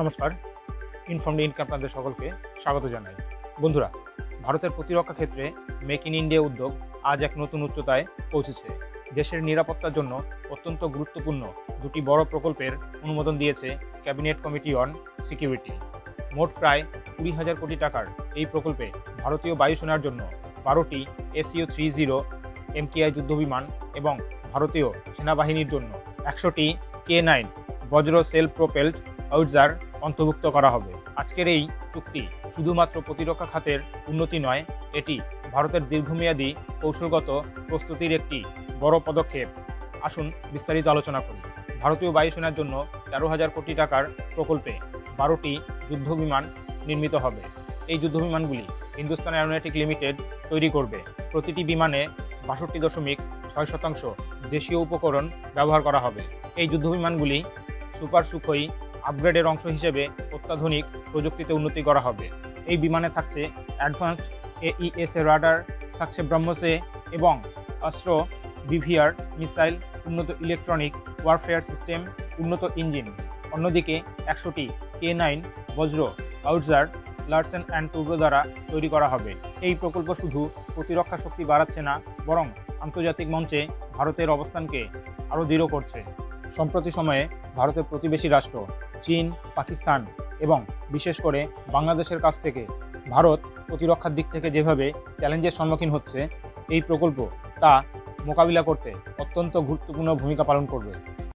নমস্কার। Informed income আপনাদের সকলকে স্বাগত জানাই। বন্ধুরা, ভারতের প্রতিরক্ষা ক্ষেত্রে মেক ইন ইন্ডিয়া উদ্যোগ আজ এক নতুন উচ্চতায় পৌঁছেছে। দেশের নিরাপত্তার জন্য অত্যন্ত গুরুত্বপূর্ণ দুটি বড় প্রকল্পের অনুমোদন দিয়েছে ক্যাবিনেট কমিটি অন সিকিউরিটি মোট প্রায় কুড়ি হাজার কোটি টাকার এই প্রকল্পে ভারতীয় বায়ুসেনার জন্য বারোটি এসিও থ্রি জিরো এমকেআই যুদ্ধবিমান এবং ভারতীয় সেনাবাহিনীর জন্য একশোটি K nine Vajra self propelled howitzer অন্তর্ভুক্ত করা হবে। আজকের এই চুক্তি শুধুমাত্র প্রতিরক্ষা খাতের উন্নতি নয়, এটি ভারতের দীর্ঘমেয়াদী কৌশলগত প্রস্তুতির একটি বড় পদক্ষেপ। আসুন বিস্তারিত আলোচনা করি। ভারতীয় বায়ুসেনার জন্য তেরো হাজার কোটি টাকার প্রকল্পে বারোটি যুদ্ধবিমান নির্মিত হবে। এই যুদ্ধবিমানগুলি হিন্দুস্তান অ্যারোনটিক লিমিটেড তৈরি করবে। প্রতিটি বিমানে বাষট্টি দশমিক ছয় শতাংশ দেশীয় উপকরণ ব্যবহার করা হবে। এই যুদ্ধবিমানগুলি সুপার সুখই আপগ্রেডের অংশ হিসেবে অত্যাধুনিক প্রযুক্তিতে উন্নতি করা হবে। এই বিমানে থাকছে অ্যাডভান্সড এইএস এ রাডার থাকছে ব্রহ্মসে এবং অস্ত্র বিভিআর মিসাইল উন্নত ইলেকট্রনিক ওয়ারফেয়ার সিস্টেম উন্নত ইঞ্জিন অন্যদিকে একশোটি কে নাইন বজ্র আউটজার লার্সেন অ্যান্ড টুব্রো দ্বারা তৈরি করা হবে। এই প্রকল্প শুধু প্রতিরক্ষা শক্তি বাড়াচ্ছে না, বরং আন্তর্জাতিক মঞ্চে ভারতের অবস্থানকে আরও দৃঢ় করছে। সম্প্রতি সময়ে ভারতের প্রতিবেশী রাষ্ট্র, চীন, পাকিস্তান এবং বিশেষ করে বাংলাদেশের কাছ থেকে ভারত প্রতিরক্ষার দিক থেকে যেভাবে চ্যালেঞ্জের সম্মুখীন হচ্ছে, এই প্রকল্প তা মোকাবিলা করতে অত্যন্ত গুরুত্বপূর্ণ ভূমিকা পালন করবে।